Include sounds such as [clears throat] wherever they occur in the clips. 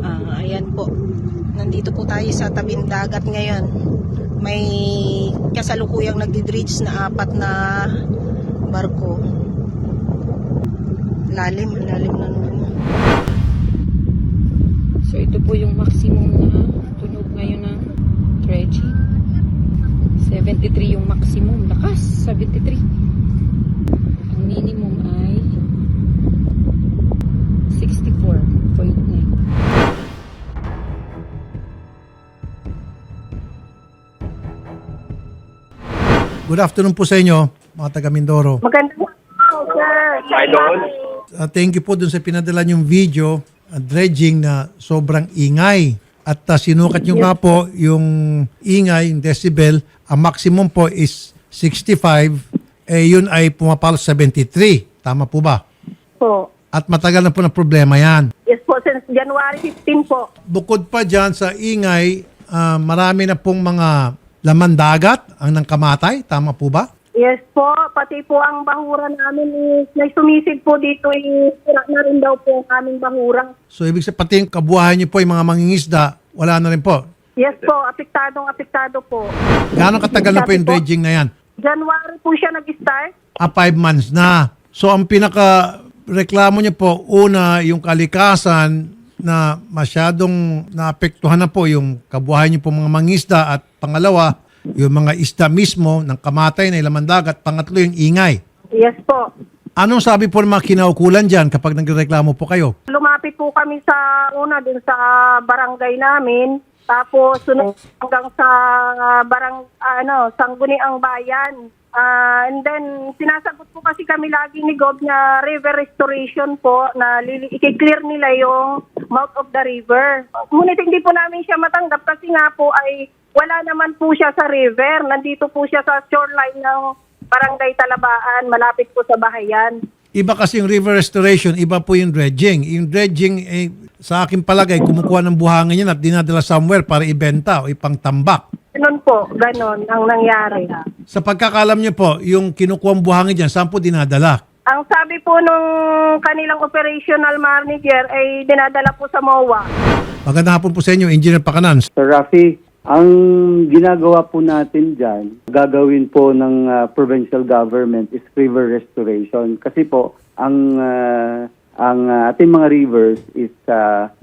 Ah, ayan po. Nandito po tayo sa tabing dagat ngayon. May kasalukuyang nagdi-dredge na apat na barko. Lalim, lalim na naman. So ito po yung maximum na tunog ngayon ng dredging. 73 yung maximum. Lakas, 73. Good afternoon po sa inyo, mga taga Mindoro. Magandang araw, sir. Idol. Uh, thank you po dun sa pinadala yung video, uh, dredging na sobrang ingay. At uh, sinukat nyo nga po yung ingay, yung decibel, ang maximum po is 65, eh yun ay pumapalo sa 73. Tama po ba? Po. At matagal na po na problema yan. Yes po, since January 15 po. Bukod pa dyan sa ingay, ah, marami na pong mga laman dagat ang nangkamatay. Tama po ba? Yes po, pati po ang bahura namin is may sumisid po dito is sira na rin daw po ang aming bahura. So ibig sabihin, pati yung kabuhayan niyo po, yung mga mangingisda, wala na rin po. Yes po, apektadong apektado po. Gaano katagal na po yung dredging na yan? January po siya nag-start. Ah, five months na. So ang pinaka reklamo niyo po, una, yung kalikasan na masyadong naapektuhan na po yung kabuhayan niyo po mga mangisda at pangalawa, yung mga isda mismo ng kamatay na ilaman dagat. Pangatlo yung ingay. Yes po. Anong sabi po ng mga kinaukulan dyan kapag nagreklamo po kayo? Lumapit po kami sa una dun sa barangay namin. Tapos sunod hanggang sa barang ano, Sangguniang Bayan. Ah, and then sinasagot po kasi kami lagi ni Gob na river restoration po na lili- i-clear nila yung mouth of the river. Ngunit hindi po namin siya matanggap kasi nga po ay wala naman po siya sa river. Nandito po siya sa shoreline ng Barangay Talabaan, malapit po sa bahayan. Iba kasi yung river restoration, iba po yung dredging. Yung dredging, eh, sa aking palagay, kumukuha ng buhangin yan at dinadala somewhere para ibenta o ipangtambak. Ganun po, ganun ang nangyari. Sa pagkakalam niyo po, yung kinukuha ang buhangin dyan, saan po dinadala? Ang sabi po nung kanilang operational manager ay dinadala po sa MOA. Magandang hapon po sa inyo, Engineer Pakanan. Sir Rafi, ang ginagawa po natin dyan, gagawin po ng ah, provincial government is river restoration. Kasi po, ang ah, ang ah, ating mga rivers is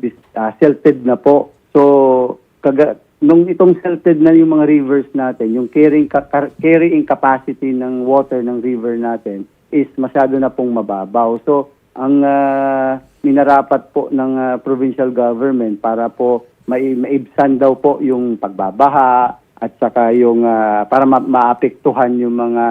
dis- ah, silted na po. So, kaga, nung itong silted na yung mga rivers natin, yung carrying, carrying capacity ng water ng river natin is masyado na pong mababaw. So, ang ah, minarapat po ng ah, provincial government para po mai maibsan daw po yung pagbabaha at saka yung ah, para ma- maapektuhan yung mga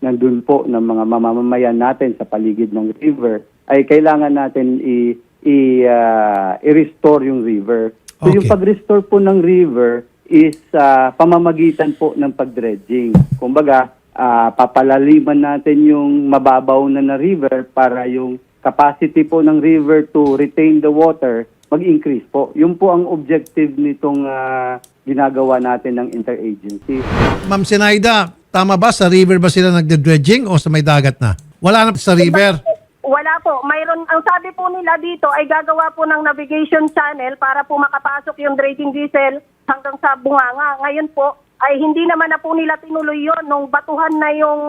nandun po ng mga mamamayan natin sa paligid ng river ay kailangan natin i i ah, i-restore yung river. So yung Okay. pag-restore po ng river is ah, pamamagitan po ng pag-dredging. Kumbaga, ah, papalaliman natin yung mababaw na na river para yung capacity po ng river to retain the water mag-increase po. Yun po ang objective nitong ah, ginagawa natin ng interagency. Ma'am Sinaida, tama ba sa river ba sila nagde-dredging o sa may dagat na? Wala na sa river. Wala po. Mayroon, ang sabi po nila dito ay gagawa po ng navigation channel para po makapasok yung dredging diesel hanggang sa bunganga. Ngayon po ay hindi naman na po nila tinuloy yon nung batuhan na yung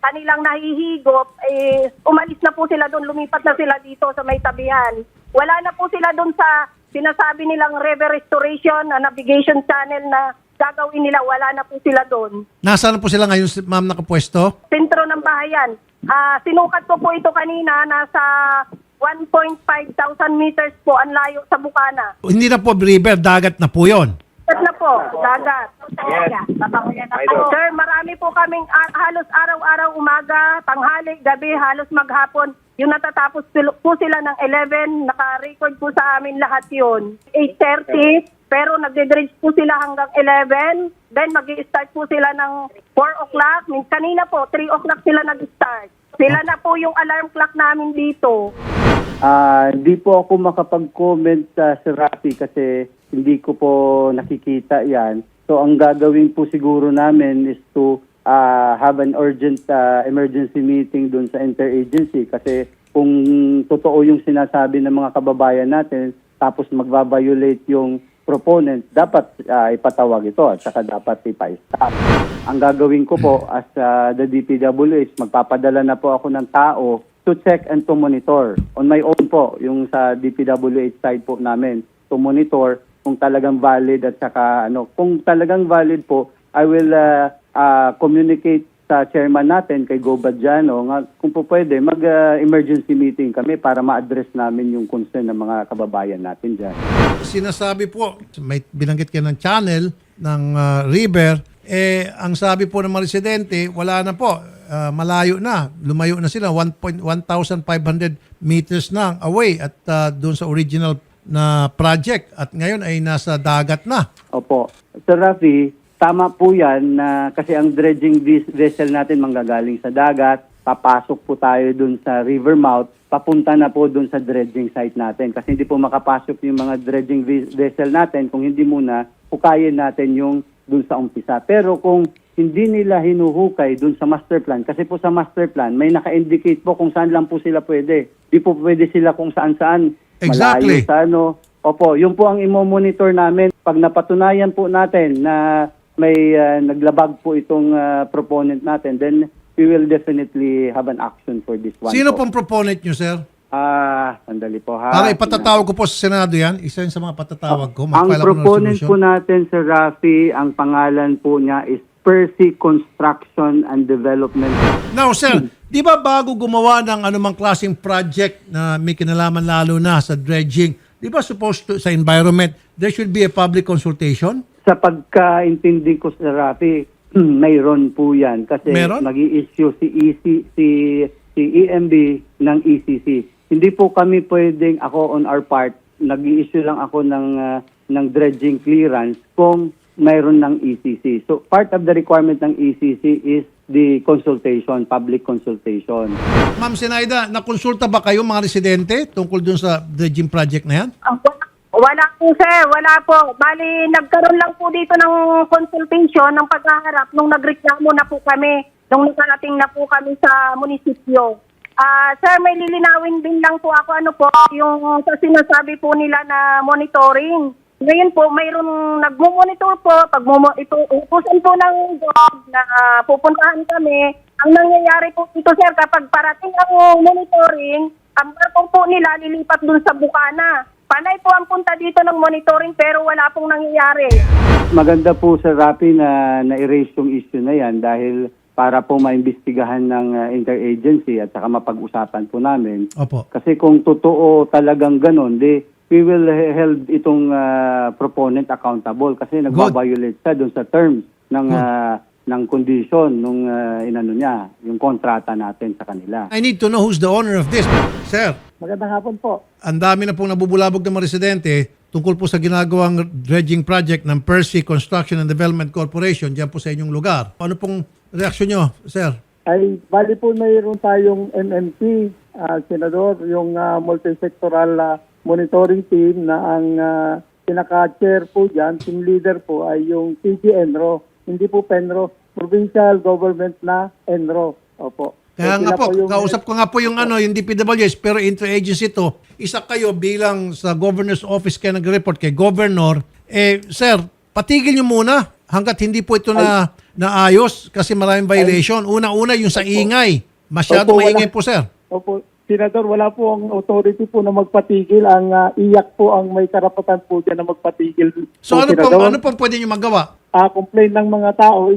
kanilang nahihigop, eh, umalis na po sila doon, lumipat na sila dito sa may tabihan. Wala na po sila doon sa sinasabi nilang river restoration, na navigation channel na gagawin nila, wala na po sila doon. Nasaan na po sila ngayon, ma'am, nakapwesto? Sentro ng bahayan. Ah, sinukat ko po ito kanina, nasa 1.5 thousand meters po ang layo sa Bukana. Hindi na po river, dagat na po yon. Dagat na po, dagat. Sir, marami po kaming ah, halos araw-araw umaga, tanghali, gabi, halos maghapon. Yung natatapos po sila ng 11, naka-record po sa amin lahat yun. 8.30, pero nagde-dredge po sila hanggang 11. Then mag start po sila ng 4 o'clock. Kanina po, 3 o'clock sila nag-start. Sila na po yung alarm clock namin dito. Ah, hindi po ako makapag-comment sa Sir Rafi kasi hindi ko po nakikita 'yan. So ang gagawin po siguro namin is to ah, have an urgent ah, emergency meeting doon sa interagency kasi kung totoo yung sinasabi ng mga kababayan natin, tapos magbabiolate yung proponent, dapat ah, ipatawag ito at saka dapat ipa-stop. Ang gagawin ko po as ah, the DPWH, magpapadala na po ako ng tao to check and to monitor. On my own po, yung sa DPWH side po namin, to monitor kung talagang valid at saka ano, kung talagang valid po, I will ah, ah, communicate sa chairman natin kay Go Badiano nga kung po pwede mag-emergency meeting kami para ma-address namin yung concern ng mga kababayan natin diyan. Sinasabi po, may binanggit kayo ng channel ng ah, river, eh ang sabi po ng mga residente, wala na po, ah, malayo na, lumayo na sila, 1.1,500 meters na away at ah, doon sa original na project at ngayon ay nasa dagat na. Opo. Sir Rafi, tama po yan na kasi ang dredging vessel natin manggagaling sa dagat, papasok po tayo dun sa river mouth, papunta na po dun sa dredging site natin. Kasi hindi po makapasok yung mga dredging vessel natin kung hindi muna hukayin natin yung dun sa umpisa. Pero kung hindi nila hinuhukay dun sa master plan, kasi po sa master plan, may naka-indicate po kung saan lang po sila pwede. Di po pwede sila kung saan-saan. Exactly. Malayo sa ano. Opo, yun po ang imo-monitor namin. Pag napatunayan po natin na may ah, naglabag po itong ah, proponent natin, then we will definitely have an action for this one. Sino po. pong proponent nyo, sir? Ah, sandali po ha. Para ipatatawag ko po sa Senado yan. Isa yun sa mga patatawag ko. Ang Mag-file ako ng proponent resolution. po natin, Sir Rafi, ang pangalan po niya is Percy Construction and Development. Now, sir, di ba bago gumawa ng anumang klaseng project na may kinalaman lalo na sa dredging, di ba supposed to, sa environment, there should be a public consultation? Sa pagkaintindi ko, Sir Rafi, [clears throat] mayroon po yan. Kasi Meron? mag issue si, EC, si, si EMB ng ECC. Hindi po kami pwedeng, ako on our part, nag issue lang ako ng, ah, ng dredging clearance kung mayroon ng ECC. So part of the requirement ng ECC is the consultation, public consultation. Ma'am Senaida, nakonsulta ba kayo mga residente tungkol dun sa dredging project na yan? Ah, wala- po sir, wala po. Bali, nagkaroon lang po dito ng consultation ng paghaharap nung nagreklamo na po kami, nung nakarating na po kami sa munisipyo. Ah, sir, may lilinawin din lang po ako ano po, yung sa sinasabi po nila na monitoring. Ngayon po, mayroong nagmo-monitor po, pag ito, utusan po ng job na ah, pupuntahan kami. Ang nangyayari po ito sir, kapag parating ang monitoring, ang barko po nila lilipat dun sa Bukana. Panay po ang punta dito ng monitoring pero wala pong nangyayari. Maganda po sa Rapi na na-erase yung issue na yan dahil para po maimbestigahan ng uh, interagency at saka mapag-usapan po namin. Opo. Kasi kung totoo talagang ganun, di, we will he- hold itong uh, proponent accountable kasi nagbabiolate siya dun sa terms ng uh, ng condition nung uh, inano niya, yung kontrata natin sa kanila. I need to know who's the owner of this. Sir, Magandang hapon po. ang dami na pong nabubulabog ng mga residente tungkol po sa ginagawang dredging project ng Percy Construction and Development Corporation dyan po sa inyong lugar. Ano pong reaksyon nyo, sir? ay bali po mayroon tayong MMT, ah, Senador, yung ah, multisectoral ah, monitoring team na ang ah, pinaka-chair po dyan, team leader po ay yung PG Enro, hindi po Penro, provincial government na Enro. Opo. Kaya So, nga po, yung- kausap ko nga po yung ano, yung DPWS, pero interagency to. Isa kayo bilang sa governor's office kayo nag-report kay governor. Eh, sir, patigil nyo muna hanggat hindi po ito na naayos kasi maraming violation. Una-una yung sa ingay. Masyado Opo, wala. maingay po, sir. Opo, Senador, wala po ang authority po na magpatigil. Ang ah, iyak po ang may karapatan po dyan na magpatigil. So po, ano pong, Senador. ano pong pwede nyo magawa? ah complaint ng mga tao,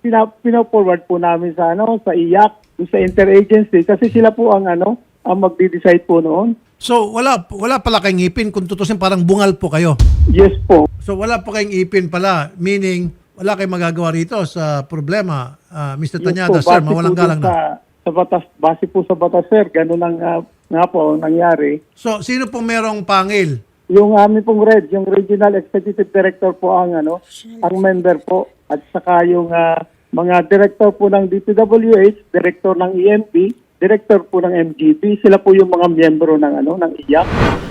pina, pina-forward po namin sa ano sa IAC, sa interagency kasi sila po ang ano ang magde-decide po noon. So wala wala pala kayong ipin kung tutusin parang bungal po kayo. Yes po. So wala pa kayong ipin pala, meaning wala kayong magagawa rito sa problema. Ah, Mr. Yes Tanyada, po, sir, mawalang po galang na. sa, batas, base po sa batas sir, ganun ang ah, nga po ang nangyari. So sino pong merong pangil? Yung amin pong red, yung regional executive director po ang ano, ang member po at saka yung ah, mga director po ng DPWH, director ng EMP, director po ng MGB, sila po yung mga miyembro ng ano ng IAC.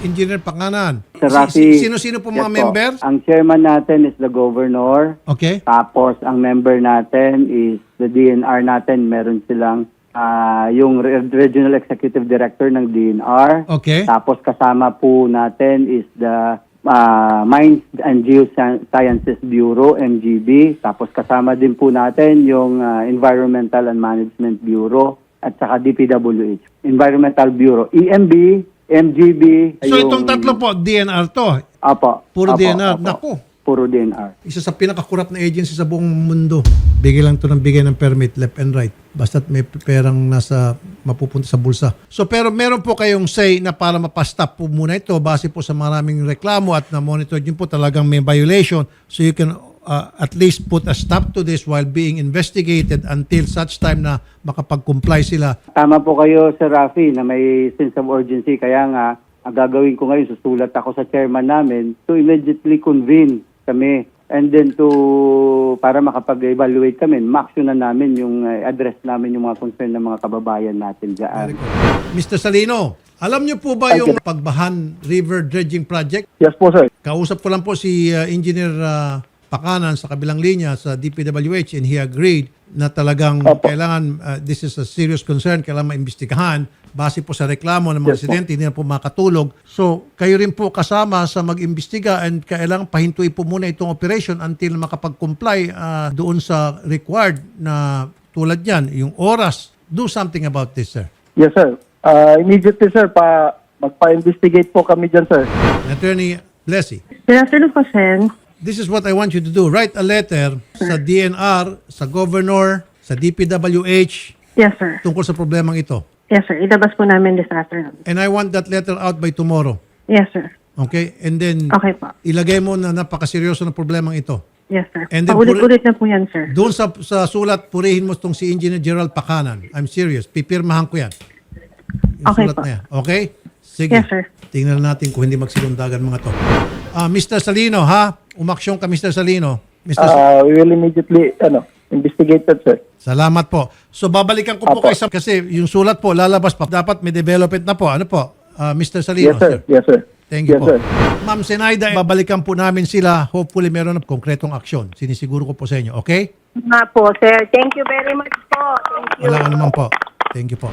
Engineer Panganan. Sir Rafi, Sino-sino po yes mga members? Ang chairman natin is the governor. Okay. Tapos ang member natin is the DNR natin, meron silang ah, yung Re- Regional Executive Director ng DNR. Okay. Tapos kasama po natin is the ah, Mines and Geosciences Bureau, MGB. Tapos kasama din po natin yung ah, Environmental and Management Bureau at saka DPWH. Environmental Bureau, EMB, MGB. So yung- itong tatlo po, DNR to. Apo. Puro apo, DNR. apo. Naku. Puro DNR. Isa sa pinakakurap na agency sa buong mundo. Bigay lang to ng bigay ng permit, left and right. Basta't may perang nasa mapupunta sa bulsa. So pero meron po kayong say na para mapastop po muna ito base po sa maraming reklamo at na-monitor din po talagang may violation. So you can uh, at least put a stop to this while being investigated until such time na makapag-comply sila. Tama po kayo, Sir Rafi, na may sense of urgency. Kaya nga, ang gagawin ko ngayon, susulat ako sa chairman namin to immediately convene kami and then to para makapag-evaluate kami, ma-action na namin yung uh, address namin yung mga concern ng mga kababayan natin dyan. Mr. Salino, alam niyo po ba yung Pagbahan River Dredging Project? Yes po, sir. Kausap ko lang po si uh, Engineer uh, Pakanan sa kabilang linya sa DPWH and he agreed na talagang Opo. kailangan, uh, this is a serious concern, kailangan maimbestigahan base po sa reklamo ng mga Yes po. residente, hindi na po makatulog. So, kayo rin po kasama sa mag-imbestiga and kailangan pahintuin po muna itong operation until makapag-comply uh, doon sa required na tulad yan, yung oras. Do something about this, sir. Yes, sir. Uh, immediately, sir, pa magpa-investigate po kami dyan, sir. Attorney Blessy. Good afternoon po, Sen. This is what I want you to do. Write a letter sa DNR, sa governor, sa DPWH Yes, sir. tungkol sa problemang ito. Yes, sir. Ilabas po namin this afternoon. And I want that letter out by tomorrow. Yes, sir. Okay? And then Okay po. ilagay mo na napakaseryoso ng problemang ito. Yes, sir. And then Paulit-ulit na po yan, sir. Doon sa, sa sulat, purihin mo itong si Engineer Gerald Pakanan. I'm serious. Pipirmahan ko yan. Yung Okay sulat po. na yan. Okay? Sige. Yes, sir. Tingnan natin kung hindi magsilundagan mga to. Ah, Mr. Salino, ha? Umaksyon ka, Mr. Salino. Mr. Uh, we will immediately, ano, investigate that, sir. Salamat po. So babalikan ko po Apo. kayo sa, kasi yung sulat po lalabas pa. Dapat may development na po. Ano po? Ah, Mr. Salino. Yes, sir. Yes, sir. Thank you yes, po. sir. Ma'am Senaida, babalikan po namin sila. Hopefully meron ng konkretong aksyon. Sinisiguro ko po sa inyo. Okay? Nga po, sir. Thank you very much po. Thank you. Wala ka naman po. Thank you po.